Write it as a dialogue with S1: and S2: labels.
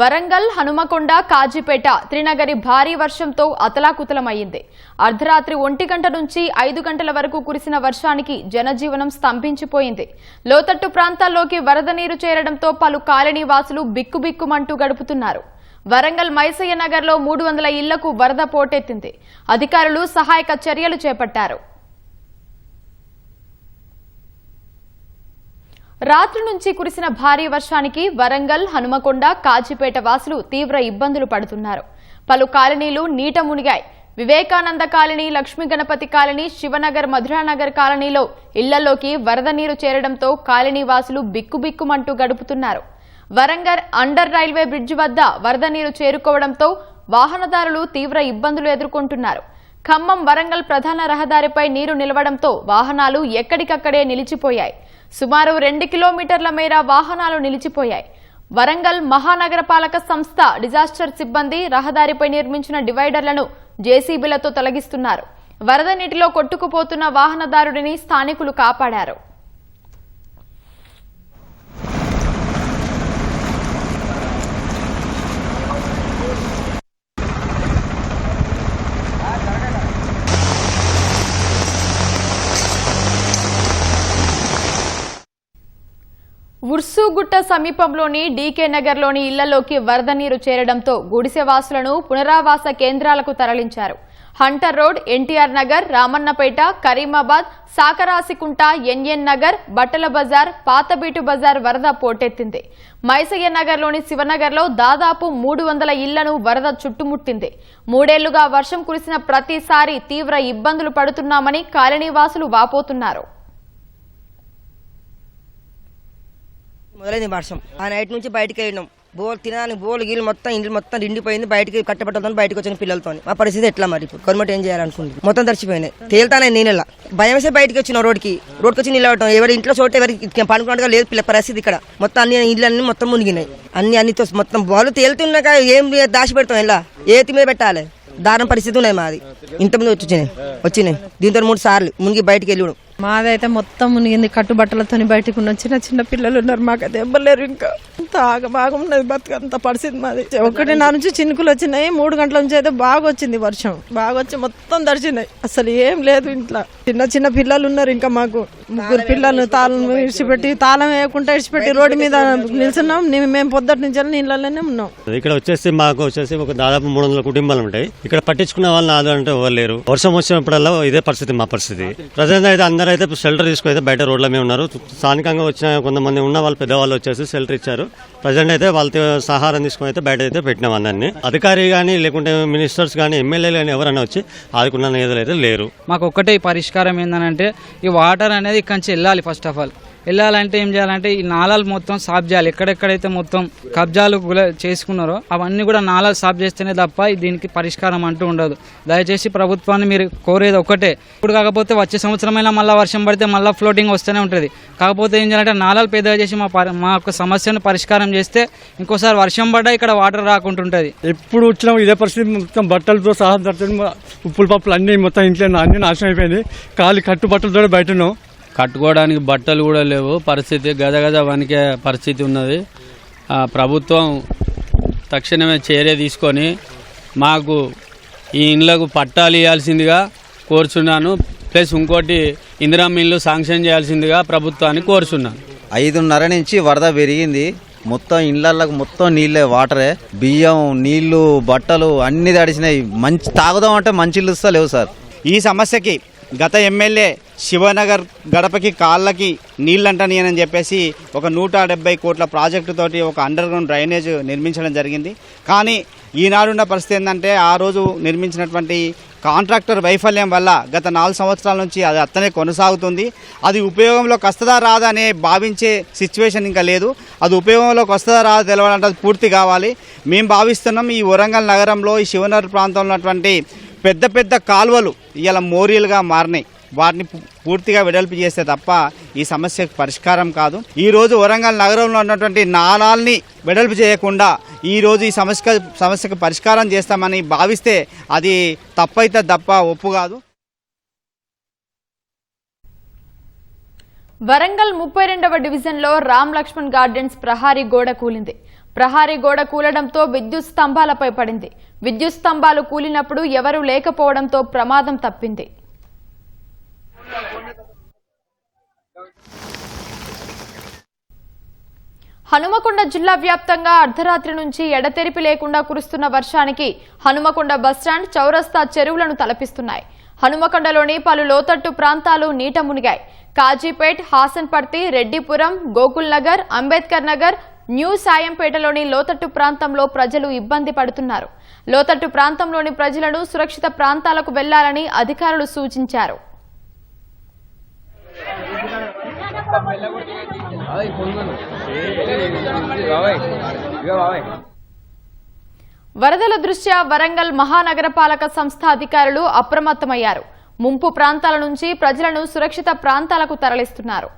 S1: వరంగల్ హనుమకొండ కాజీపేట త్రినగరి భారీ వర్షంతో అతలాకుతలమయ్యింది. అర్ధరాత్రి ఒంటి గంట నుంచి ఐదు గంటల వరకు కురిసిన వర్షానికి జనజీవనం స్తంభించిపోయింది. లోతట్టు ప్రాంతాల్లోకి వరద నీరు చేరడంతో పలు కాలనీవాసులు బిక్కుబిక్కుమంటూ గడుపుతున్నారు. వరంగల్ మైసయ్య నగర్లో మూడు వందల ఇళ్ళకు వరద పోటెత్తింది. అధికారులు సహాయక చర్యలు చేపట్టారు. రాత్రి నుంచి కురిసిన భారీ వర్షానికి వరంగల్ హనుమకొండ కాజీపేట వాసులు తీవ్ర ఇబ్బందులు పడుతున్నారు. పలు కాలనీలు నీట మునిగాయి. వివేకానంద కాలనీ లక్ష్మీ గణపతి కాలనీ శివనగర్ మధురానగర్ కాలనీలో ఇళ్ళలోకి వరద నీరు చేరడంతో కాలనీ వాసులు బిక్కుబిక్కుమంటూ గడుపుతున్నారు. వరంగల్ అండర్ రైల్వే బ్రిడ్జ్ వద్ద వరద నీరు చేరుకోవడంతో వాహనదారులు తీవ్ర ఇబ్బందులు ఎదుర్కొంటున్నారు. ఖమ్మం వరంగల్ ప్రధాన రహదారిపై నీరు నిలవడంతో వాహనాలు ఎక్కడికక్కడే నిలిచిపోయాయి. సుమారు రెండు కిలోమీటర్ల మేర వాహనాలు నిలిచిపోయాయి. వరంగల్ మహానగరపాలక సంస్థ డిజాస్టర్ సిబ్బంది రహదారిపై నిర్మించిన డివైడర్లను జేసీబీలతో తొలగిస్తున్నారు. వరద నీటిలో కొట్టుకుపోతున్న వాహనదారుడిని స్థానికులు కాపాడారు. ఉర్సుగుట్ట సమీపంలోని డీకే నగర్లోని ఇళ్ళలోకి వరద నీరు చేరడంతో గుడిసెవాసులను పునరావాస కేంద్రాలకు తరలించారు. Hunter road NTR Nagar Ramannapeta Karimabad Sakarasikunta N N Nagar Battala Bazaar Pathabeetu Bazar వరద పోటెత్తింది. మైసయ్య నగర్లోని శివనగర్లో దాదాపు మూడు వందల ఇళ్ళను వరద చుట్టుముట్టింది. మూడేళ్ళుగా వర్షం కురిసిన ప్రతిసారి తీవ్ర ఇబ్బందులు పడుతున్నామని కాలనీవాసులు వాపోతున్నారు.
S2: మొదలైంది వర్షం. ఆ నైట్ నుంచి బయటకు వెళ్ళినాం. బోల్ తినడానికి బోల్ గీలు మొత్తం ఇండ్లు మొత్తం నిండిపోయింది. బయటకి కట్టబట్టలతో బయటకు వచ్చిన పిల్లలతో మా పరిస్థితి ఎట్లా మరి గవర్నమెంట్ ఏం చేయాలనుకుంది? మొత్తం తరిచిపోయినాయి తేలుతానే నేనెలా భయం వేసే బయటకు వచ్చిన రోడ్కి రోడ్కి వచ్చి నిలబడటం ఎవరి ఇంట్లో చోట ఎవరికి పనుకున్నట్టుగా లేదు పిల్ల పరిస్థితి ఇక్కడ. మొత్తం అన్ని ఇళ్ళు అన్ని మొత్తం మునిగినాయి. అన్ని అన్నితో మొత్తం బాలు తేలుతున్నాక ఏం దాచి పెడతాం ఎలా? ఏతి మీద పెట్టాలి? దారుణ పరిస్థితి ఉన్నాయి మాది. ఇంతమంది వచ్చినాయి. వచ్చినాయి. దీంతో మూడు సార్లు మునిగి బయటకు వెళ్ళడం
S3: మాదైతే మొత్తం మునిగింది కట్టుబట్టలతో బయటకు ఉన్న చిన్న చిన్న పిల్లలు ఉన్నారు మాకు దెబ్బలేరు ఇంకా. అంత ఆగబాగం ఉన్నది బతుకు అంత పరిస్థితి మాది. ఒకటి నా నుంచి చినుకులు వచ్చినాయి మూడు గంటల నుంచి అయితే బాగా వచ్చింది వర్షం. బాగా వచ్చి మొత్తం దర్శినాయి అసలు ఏం లేదు ఇంట్లో. చిన్న చిన్న పిల్లలు ఉన్నారు ఇంకా మాకు. ముగ్గురు పిల్లలు తాళం ఇడిచిపెట్టి తాళం వేయకుండా ఇడిచిపెట్టి రోడ్డు మీద నిల్చున్నాం. మేము పొద్దుటి నుంచి నీళ్ళలోనే ఉన్నాం.
S4: ఇక్కడ వచ్చేసి మాకు వచ్చేసి ఒక దాదాపు మూడు వందల కుటుంబాలు ఉంటాయి. ఇక్కడ పట్టించుకున్న వాళ్ళని ఆదంటే ఎవరు లేరు. వర్షం వచ్చినప్పుడల్లా ఇదే పరిస్థితి మా పరిస్థితి. ప్రజెంట్ అయితే అందరూ అయితే షెల్టర్ తీసుకుని అయితే బయట రోడ్ల మీద ఉన్నారు. స్థానికంగా వచ్చిన కొంతమంది ఉన్న వాళ్ళు పెద్దవాళ్ళు వచ్చేసి షెల్టర్ ఇచ్చారు. ప్రజెంట్ అయితే వాళ్ళతో సహారం తీసుకుని అయితే బయట అయితే పెట్టినాం అందరిని. అధికారి కానీ లేకుంటే మినిస్టర్స్ కానీ ఎమ్మెల్యేలు కానీ ఎవరైనా వచ్చి ఆదుకున్న నేతలు అయితే లేరు.
S5: మాకు ఒక్కటే పరిష్కారం ఏంటంటే ఈ వాటర్ అనేది ఇక్కడి నుంచి వెళ్ళాలి ఫస్ట్ ఆఫ్ ఆల్ వెళ్ళాలంటే ఏం చేయాలంటే ఈ నాలాలు మొత్తం సాఫ్ చేయాలి. ఎక్కడెక్కడైతే మొత్తం కబ్జాలు చేసుకున్నారో అవన్నీ కూడా నాలాలు సాఫ్ చేస్తేనే తప్ప దీనికి పరిష్కారం అంటూ ఉండదు. దయచేసి ప్రభుత్వాన్ని మీరు కోరేది ఒకటే. ఇప్పుడు కాకపోతే వచ్చే సంవత్సరమైనా మళ్ళీ వర్షం పడితే మళ్ళీ ఫ్లోటింగ్ వస్తూనే ఉంటుంది. కాకపోతే ఏం చేయాలంటే నాలాలు పెద్దగా చేసి మా మా యొక్క సమస్యను పరిష్కారం చేస్తే ఇంకోసారి వర్షం పడ్డా ఇక్కడ వాటర్ రాకుంటుంటుంది.
S6: ఎప్పుడు వచ్చినా ఇదే పరిస్థితి మొత్తం బట్టలతో సహా దర్శనం ఉప్పులు పప్పులు అన్ని మొత్తం ఇంట్లో అన్ని నాశనం అయిపోయింది. కాలి కట్టు బట్టలతో బయట ఉన్నాం.
S7: కట్టుకోవడానికి బట్టలు కూడా లేవు. పరిస్థితి గద గద వణికే పరిస్థితి ఉన్నది. ఆ, ప్రభుత్వం తక్షణమే చర్య తీసుకొని మాకు ఈ ఇండ్లకు పట్టాలు ఇవ్వాల్సిందిగా కోరుచున్నాను. ప్లస్ ఇంకోటి ఇందిరామ్మ ఇల్లు శాంక్షన్ చేయాల్సిందిగా ప్రభుత్వాన్ని కోరుచున్నాను.
S8: ఐదున్నర నుంచి వరద పెరిగింది. మొత్తం ఇళ్ళకు మొత్తం నీళ్ళే వాటరే. బియ్యం నీళ్ళు బట్టలు అన్ని తడిసినాయి. మంచి తాగుదాం అంటే మంచి ఇల్లు లేవు సార్.
S9: ఈ సమస్యకి గత ఎమ్మెల్యే శివనగర్ గడపకి కాళ్ళకి నీళ్ళంటనియనని చెప్పేసి ఒక నూట డెబ్బై కోట్ల ప్రాజెక్టు తోటి ఒక అండర్ గ్రౌండ్ డ్రైనేజ్ నిర్మించడం జరిగింది. కానీ ఈనాడున్న పరిస్థితి ఏంటంటే ఆ రోజు నిర్మించినటువంటి కాంట్రాక్టర్ వైఫల్యం వల్ల గత నాలుగు సంవత్సరాల నుంచి అది అత్తనే కొనసాగుతుంది. అది ఉపయోగంలోకి వస్తుందా రాదా అనే భావించే సిచ్యువేషన్ ఇంకా లేదు. అది ఉపయోగంలోకి వస్తుందా రాదా తెలవాలంటే అది పూర్తి కావాలి. మేము భావిస్తున్నాం ఈ వరంగల్ నగరంలో ఈ శివనగర్ ప్రాంతంలో ఉన్నటువంటి పెద్ద పెద్ద కాలువలు ఇలా మోరియల్గా మారినాయి. వాటిని పూర్తిగా వెడల్పు చేస్తే తప్ప ఈ సమస్యకు పరిష్కారం కాదు. ఈ రోజు వరంగల్ నగరంలో ఉన్నటువంటి నాళాల్ని వెడల్పు చేయకుండా ఈ రోజు ఈ సమస్య సమస్యకు పరిష్కారం చేస్తామని భావిస్తే అది తప్పైతే తప్ప ఒప్పు కాదు.
S1: వరంగల్ ముప్పై రెండవ డివిజన్లో రామ్ లక్ష్మణ్ గార్డెన్స్ ప్రహారీ గోడ కూలింది. ప్రహారీ గోడ కూలడంతో విద్యుత్ స్తంభాలపై పడింది. విద్యుత్ స్తంభాలు కూలినప్పుడు ఎవరూ లేకపోవడంతో ప్రమాదం తప్పింది. హనుమకొండ జిల్లా వ్యాప్తంగా అర్ధరాత్రి నుంచి ఎడతెరిపి లేకుండా కురుస్తున్న వర్షానికి హనుమకొండ బస్టాండ్ చౌరస్తా చెరువులను తలపిస్తున్నాయి. హనుమకొండలోని పలు లోతట్టు ప్రాంతాలు నీట మునిగాయి. కాజీపేట్ హాసన్పర్తి రెడ్డిపురం గోకుల్ నగర్ అంబేద్కర్ నగర్ న్యూ సాయంపేటలోని లోతట్టు ప్రాంతంలో ప్రజలు ఇబ్బంది పడుతున్నారు. లోతట్టు ప్రాంతంలోని ప్రజలను సురక్షిత ప్రాంతాలకు వెళ్ళాలని అధికారులు సూచించారు. వరదల దృష్ట్యా వరంగల్ మహానగరపాలక సంస్థ అధికారులు అప్రమత్తమయ్యారు. ముంపు ప్రాంతాల నుంచి ప్రజలను సురక్షిత ప్రాంతాలకు తరలిస్తున్నారు.